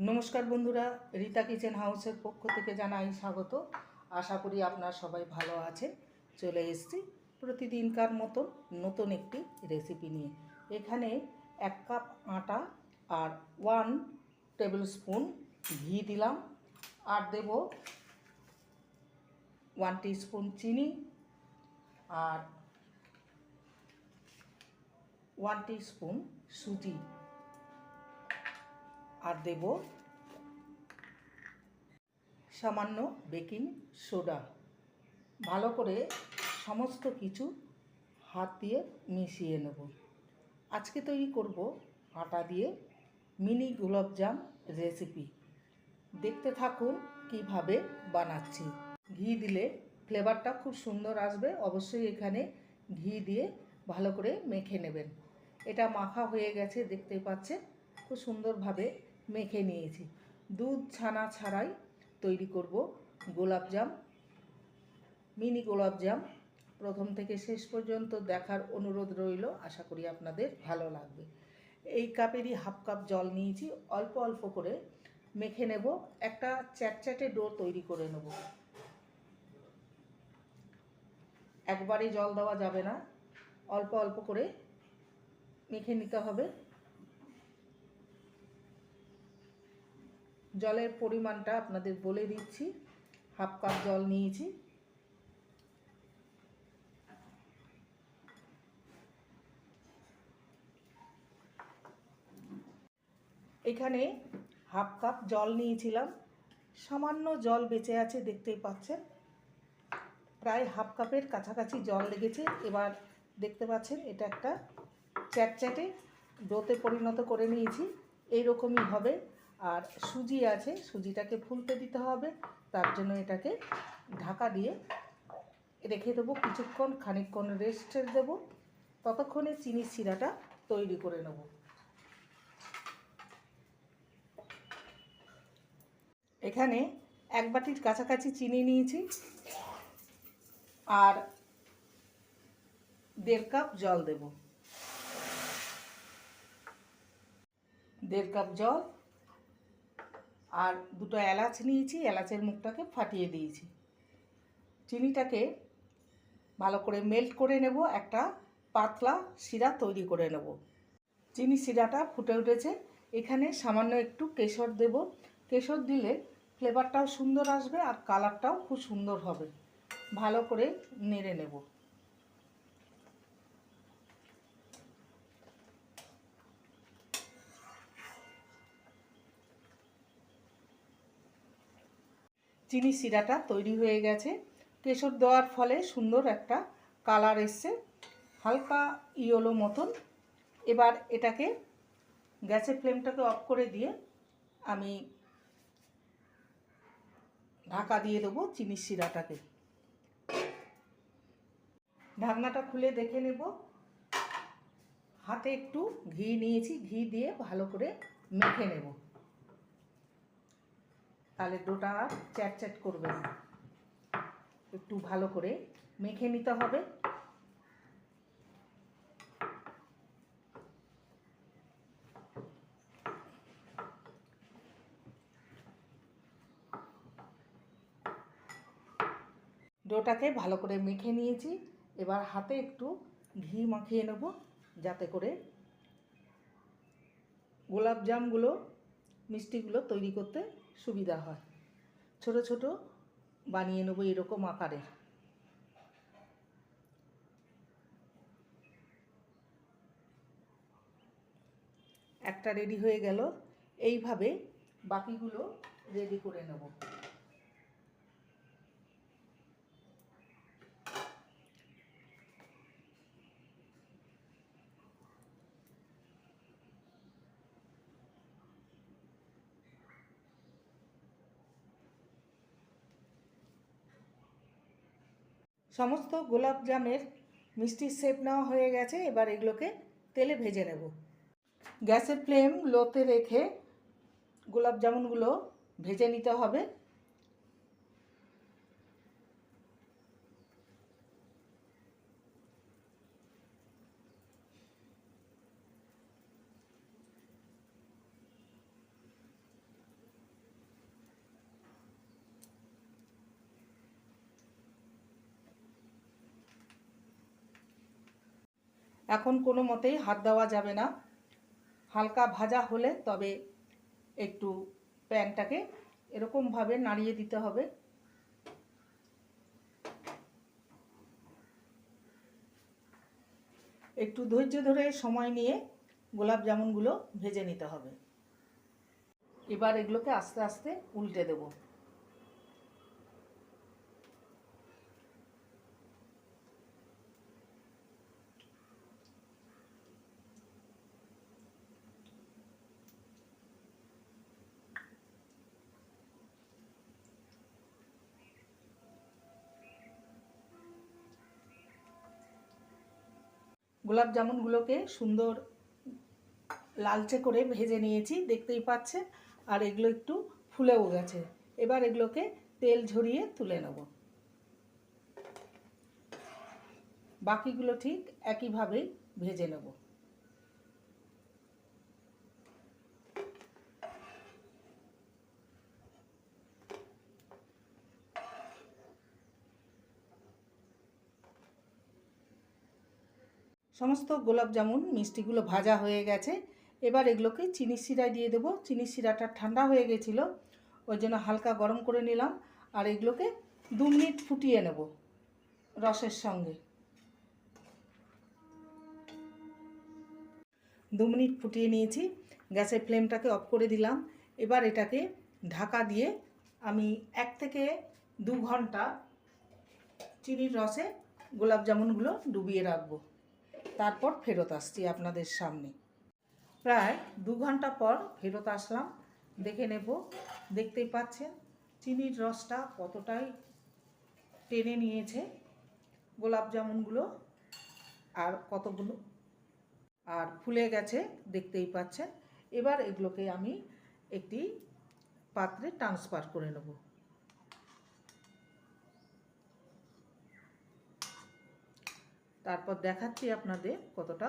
নমস্কার বন্ধুরা, রীতা কিচেন হাউসের পক্ষ থেকে জানাই স্বাগত। আশা করি আপনারা সবাই ভালো আছেন। চলে এসেছি প্রতিদিনকার মতো নতুন একটি রেসিপি নিয়ে। এখানে এক কাপ আটা আর ওয়ান টেবিল স্পুন ঘি দিলাম। আর দেব ওয়ান স্পুন চিনি। আর ওয়ান স্পুন সুজি। আর দেব সামান্য বেকিং সোডা। ভালো করে সমস্ত কিছু হাত দিয়ে মিশিয়ে নেব। আজকে তৈরি করব আটা দিয়ে মিনি গোলাপজাম রেসিপি। দেখতে থাকুন কীভাবে বানাচ্ছি। ঘি দিলে ফ্লেভারটা খুব সুন্দর আসবে। অবশ্যই এখানে ঘি দিয়ে ভালো করে মেখে নেবেন। এটা মাখা হয়ে গেছে, দেখতে পাচ্ছেন? খুব সুন্দরভাবে মেখে নিয়েছি। দুধ ছানা ছাড়াই তৈরি করব গোলাপজাম মিনি গোলাপজাম প্রথম থেকে শেষ পর্যন্ত দেখার অনুরোধ রইল, আশা করি আপনাদের ভালো লাগবে। এই কাপেরই হাফ কাপ জল নিয়েছি, অল্প অল্প করে মেখে নেব। একটা চ্যাটচ্যাটে ডো তৈরি করে নেব। একবারে জল দেওয়া যাবে না, অল্প অল্প করে মেখে নিতে হবে। জলের পরিমাণটা আপনাদের বলে দিচ্ছি। হাফ কাপ জল নিয়েছি। এখানে হাফ কাপ জল নিয়েছিলাম। সামান্য জল বেঁচে আছে, দেখতেই পাচ্ছেন। প্রায় হাফ কাপের কাছাকাছি জল লেগেছে। এবার দেখতে পাচ্ছেন, এটা একটা চ্যাটচ্যাটে ডোতে পরিণত করে নিয়েছি। এইরকমই হবে। আর সুজি আছে, সুজিটাকে ফুলতে দিতে হবে। তার জন্য এটাকে ঢাকা দিয়ে রেখে দেবো। কিছুক্ষণ খানিকক্ষণ রেস্টে দেবো। ততক্ষণে চিনির শিরাটা তৈরি করে নেব। এখানে এক বাটির কাছাকাছি চিনি নিয়েছি আর দেড় কাপ জল দেব। দেড় কাপ জল আর দুটো এলাচ নিয়েছি, এলাচের মুখটাকে ফাটিয়ে দিয়েছি। চিনিটাকে ভালো করে মেল্ট করে নেব, একটা পাতলা শিরা তৈরি করে নেব। চিনি শিরাটা ফুটে উঠেছে। এখানে সামান্য একটু কেশর দেব। কেশর দিলে ফ্লেভারটাও সুন্দর আসবে আর কালারটাও খুব সুন্দর হবে। ভালো করে নেড়ে নেব। চিনি শিরাটা তৈরি হয়ে গেছে। কেশর দেওয়ার ফলে সুন্দর একটা কালার এসছে। হালকা ইয়েলো মতন। এবার এটাকে গ্যাসের ফ্লেমটাকে অফ করে দিয়ে আমি ঢাকা দিয়ে দেবো চিনি শিরাটাকে ঢাকনাটা খুলে দেখে নেব। হাতে একটু ঘি নিয়েছি। ঘি দিয়ে ভালো করে মেখে নেব। তাহলে ডোটা আর চ্যাট চ্যাট করবে না। একটু ভালো করে মেখে নিতে হবে। ডোটাকে ভালো করে মেখে নিয়েছি। এবার হাতে একটু ঘি মাখিয়ে নেব যাতে করে গোলাপ জামগুলো, মিষ্টিগুলো তৈরি করতে সুবিধা হয়। ছোট ছোট বানিয়ে নেব এরকম আকারের একটা রেডি হয়ে গেল। এইভাবে বাকিগুলো রেডি করে নেব। সমস্ত গোলাপ জামের মিষ্টির শেপ নেওয়া হয়ে গেছে, এবার এগুলোকে তেলে ভেজে নেব। গ্যাসের ফ্লেম লোতে রেখে গোলাপ জামুনগুলো ভেজে নিতে হবে। এখন কোনো মতেই হাত দেওয়া যাবে না। হালকা ভাজা হলে তবে একটু প্যানটাকে এরকমভাবে নাড়িয়ে দিতে হবে। একটু ধৈর্য ধরে সময় নিয়ে গোলাপ জামুনগুলো ভেজে নিতে হবে। এবার এগুলোকে আস্তে আস্তে উল্টে দেবো। গোলাপ জামুনগুলোকে সুন্দর লালচে করে ভেজে নিয়েছি, দেখতেই পাচ্ছেন। আর এগুলো একটু ফুলেও গেছে। এবার এগুলোকে তেল ঝরিয়ে তুলে নেব। বাকিগুলো ঠিক একইভাবেই ভেজে নেব। সমস্ত গোলাপ জামুন, মিষ্টিগুলো ভাজা হয়ে গেছে। এবার এগুলোকে চিনি শিরায় দিয়ে দেবো। চিনি শিরাটা ঠান্ডা হয়ে গেছিল, ওই জন্য হালকা গরম করে নিলাম। আর এগুলোকে দু মিনিট ফুটিয়ে নেব রসের সঙ্গে। দু মিনিট ফুটিয়ে নিয়েছি, গ্যাসের ফ্লেমটাকে অফ করে দিলাম। এবার এটাকে ঢাকা দিয়ে আমি এক থেকে দু ঘণ্টা চিনির রসে গোলাপ জামুনগুলো ডুবিয়ে রাখব। তারপর ফেরত আসছি আপনাদের সামনে। প্রায় দু ঘণ্টা পর ফেরত আসলাম। দেখে নেব, দেখতেই পাচ্ছেন, চিনির রসটা কতটাই টেনে নিয়েছে গোলাপ জামুনগুলো আর কতগুলো আর ফুলে গেছে, দেখতেই পাচ্ছেন। এবার এগুলোকে আমি একটি পাত্রে ট্রান্সফার করে নেব। তারপর দেখাচ্ছি আপনাদের কতটা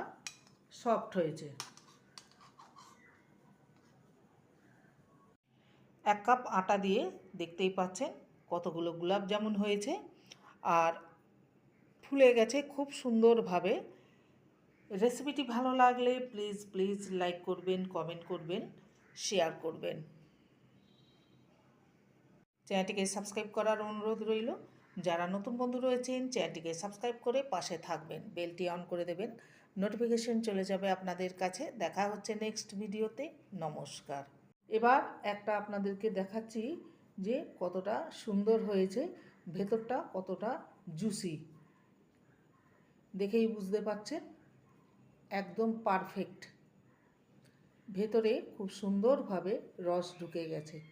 সফট হয়েছে। এক কাপ আটা দিয়ে দেখতেই পাচ্ছেন কতগুলো গোলাপ জামুন হয়েছে। আর ফুলে গেছে খুব সুন্দরভাবে। রেসিপিটি ভালো লাগলে প্লিজ প্লিজ লাইক করবেন, কমেন্ট করবেন, শেয়ার করবেন। চ্যানেলটিকে সাবস্ক্রাইব করার অনুরোধ রইল। যারা নতুন বন্ধু রয়েছেন, চ্যানেলটিকে সাবস্ক্রাইব করে পাশে থাকবেন। বেলটি অন করে দেবেন। নোটিফিকেশন চলে যাবে আপনাদের কাছে। দেখা হচ্ছে নেক্সট ভিডিওতে। নমস্কার। এবার একটা আপনাদেরকে দেখাচ্ছি যে কতটা সুন্দর হয়েছে। ভেতরটা কতটা জুসি দেখেই বুঝতে পারছেন একদম পারফেক্ট ভেতরে খুব সুন্দরভাবে রস ঢুকে গেছে।